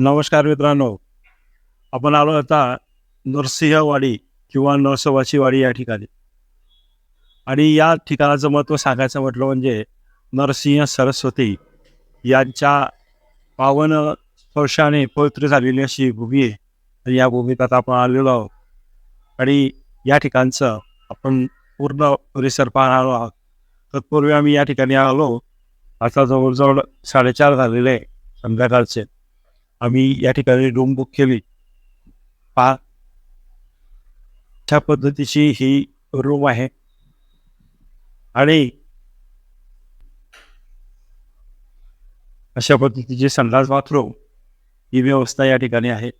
नमस्कार मित्रांनो. आपण आलो आता नरसिंहवाडी किंवा नरसोबाची वाडी या ठिकाणी. आणि या ठिकाणाचं महत्त्व सांगायचं म्हटलं म्हणजे नरसिंह सरस्वती यांच्या पावन स्पर्शाने पवित्र झालेली अशी भूमी आहे. आणि या भूमीत आता आपण आलेलो आहोत. आणि या ठिकाणचं आपण पूर्ण परिसर पाहणार आहोत. तत्पूर्वी आम्ही या ठिकाणी आलो. आता जवळजवळ साडेचार झालेले आहे संध्याकाळचे. आम्ही या ठिकाणी रूम बुक केली. पा अशा पद्धतीची ही रूम आहे. आणि अशा पद्धतीची संडास बाथरूम ही व्यवस्था या ठिकाणी आहे.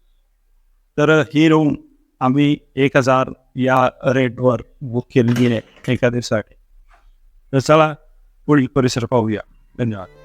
तर ही रूम आम्ही एक हजार या रेटवर बुक केलेली आहे एका दिवसासाठी. तर चला पुढील परिसर पाहूया. धन्यवाद.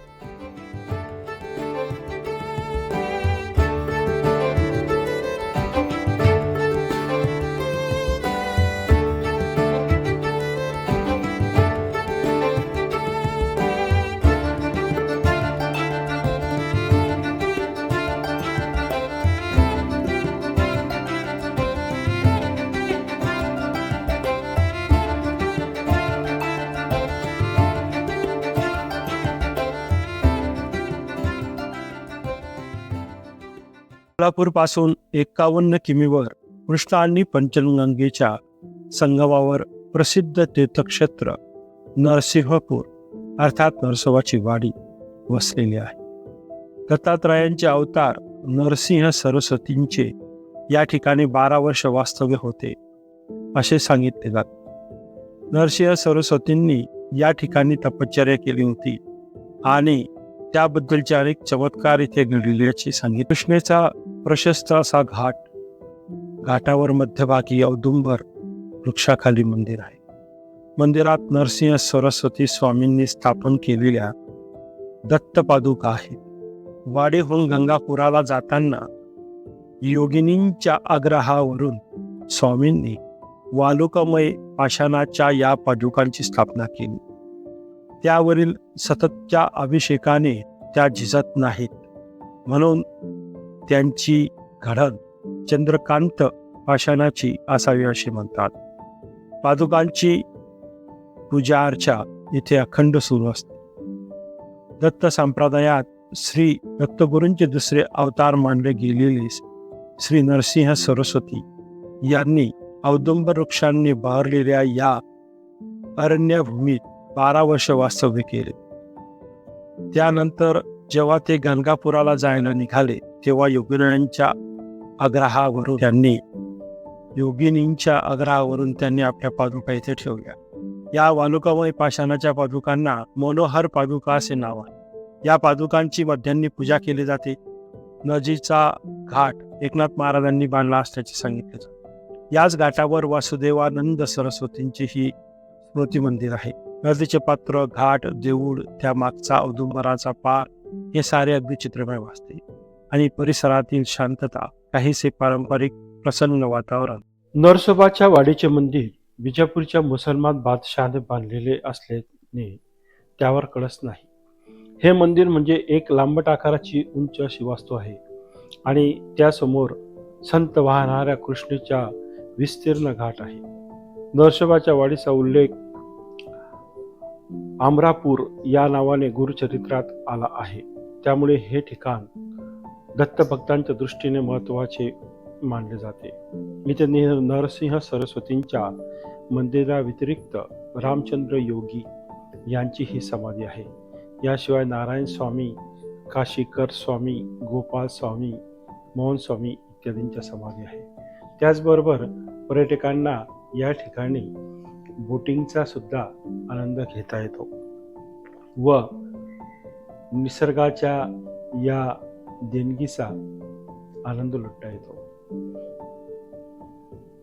कोल्हापूरपासून एकावन्न किमीवर कृष्णा आणि पंचगंगेच्या संगमावर प्रसिद्ध तीर्थक्षेत्र नरसिंहपूर अर्थात नरसोबाची वाडी वसलेली आहे. दत्तात्रयांचे अवतार नरसिंह सरस्वतींचे या ठिकाणी बारा वर्ष वास्तव्य होते असे सांगितले जाते. नरसिंह सरस्वतींनी या ठिकाणी तपश्चर्या केली होती आणि त्याबद्दलचे अनेक चमत्कार इथे घडलेल्याचे सांगितले. कृष्णेचा प्रशस्त असा घाट. घाटावर मध्यभागी औदुंबर वृक्षाखाली मंदिर आहे. मंदिरात नरसिंह सरस्वती स्वामींनी स्थापन केलेल्या दत्त पादुका आहेत. वाडीहून गंगापुराला जाताना योगिनींच्या आग्रहावरून स्वामींनी वालुकमय पाषाणाच्या या पादुकांची स्थापना केली. त्यावरील सततच्या अभिषेकाने त्या झिजत नाहीत. म्हणून त्यांची घडण चंद्रकांत पाषाणाची असावी असे म्हणतात. पादुकांची पूजा अर्चा इथे अखंड सुरू असते. दत्त संप्रदायात श्री दत्तगुरूंचे दुसरे अवतार मानले गेलेले श्री नरसिंह सरस्वती यांनी औदुंबर वृक्षांनी बहरलेल्या या अरण्यभूमीत बारा वर्ष वास्तव्य केले. त्यानंतर जेव्हा ते गंगापुराला जायला निघाले तेव्हा योगिनींच्या आग्रहावरून त्यांनी योगिनींच्या आग्रहावरून त्यांनी आपल्या पादुका इथे ठेवल्या. या वालुकामय पाषाणाच्या पादुकांना मनोहर पादुका असे नाव आहे. या पादुकांची मध्यांनी पूजा केली जाते. नदीचा घाट एकनाथ महाराजांनी बांधला असल्याचे सांगितले जाते. याच घाटावर वासुदेवानंद सरस्वतींची ही स्मृती मंदिर आहे. नदीचे पात्र घाट देऊळ त्या मागचा औदुंबराचा पार हे सारे अगदी चित्रमय वाचते आणि परिसरातील शांतता काहीसे पारंपरिक प्रसन्न वातावरण. नरसोबाच्या वाडीचे मंदिर विजापूरच्या मुसलमान बादशहाने बांधलेले असल्याने त्यावर कळस नाही. हे मंदिर म्हणजे एक लांबट आकाराची उंच अशी वास्तू आहे आणि त्यासमोर संत वाहणाऱ्या कृष्णेच्या विस्तीर्ण घाट आहे. नरसोबाच्या वाडीचा उल्लेख आमरापूर या नावाने गुरुचरित्रात आला आहे. त्यामुळे हे ठिकाण दत्तभक्तांच्या दृष्टीने महत्त्वाचे मानले जाते. इथे नरसिंह सरस्वतींच्या मंदिराव्यतिरिक्त रामचंद्र योगी यांची ही समाधी आहे. याशिवाय नारायण स्वामी काशीकर स्वामी गोपाल स्वामी मोहन स्वामी इत्यादींच्या समाधी आहे. त्याचबरोबर पर्यटकांना या ठिकाणी बोटिंगचा सुद्धा आनंद घेता येतो. व निसर्गाच्या या देणगीचा आनंद लुटता येतो.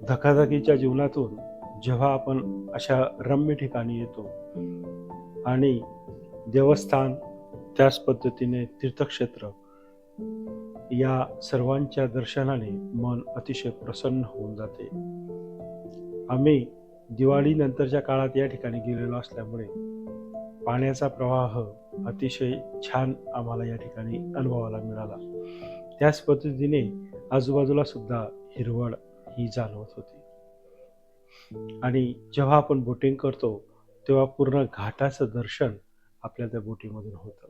धकाधकीच्या जीवनातून जेव्हा आपण अशा रम्य ठिकाणी येतो आणि देवस्थान त्याच पद्धतीने तीर्थक्षेत्र या सर्वांच्या दर्शनाने मन अतिशय प्रसन्न होऊन जाते. आम्ही दिवाळीनंतरच्या काळात या ठिकाणी गेलेलो असल्यामुळे पाण्याचा प्रवाह अतिशय छान आम्हाला या ठिकाणी अनुभवायला मिळाला. त्याच पद्धतीने आजूबाजूला सुद्धा हिरवळ ही जाणवत होती. आणि जेव्हा आपण बोटिंग करतो तेव्हा पूर्ण घाटाचं दर्शन आपल्या त्या बोटीमधून होतं.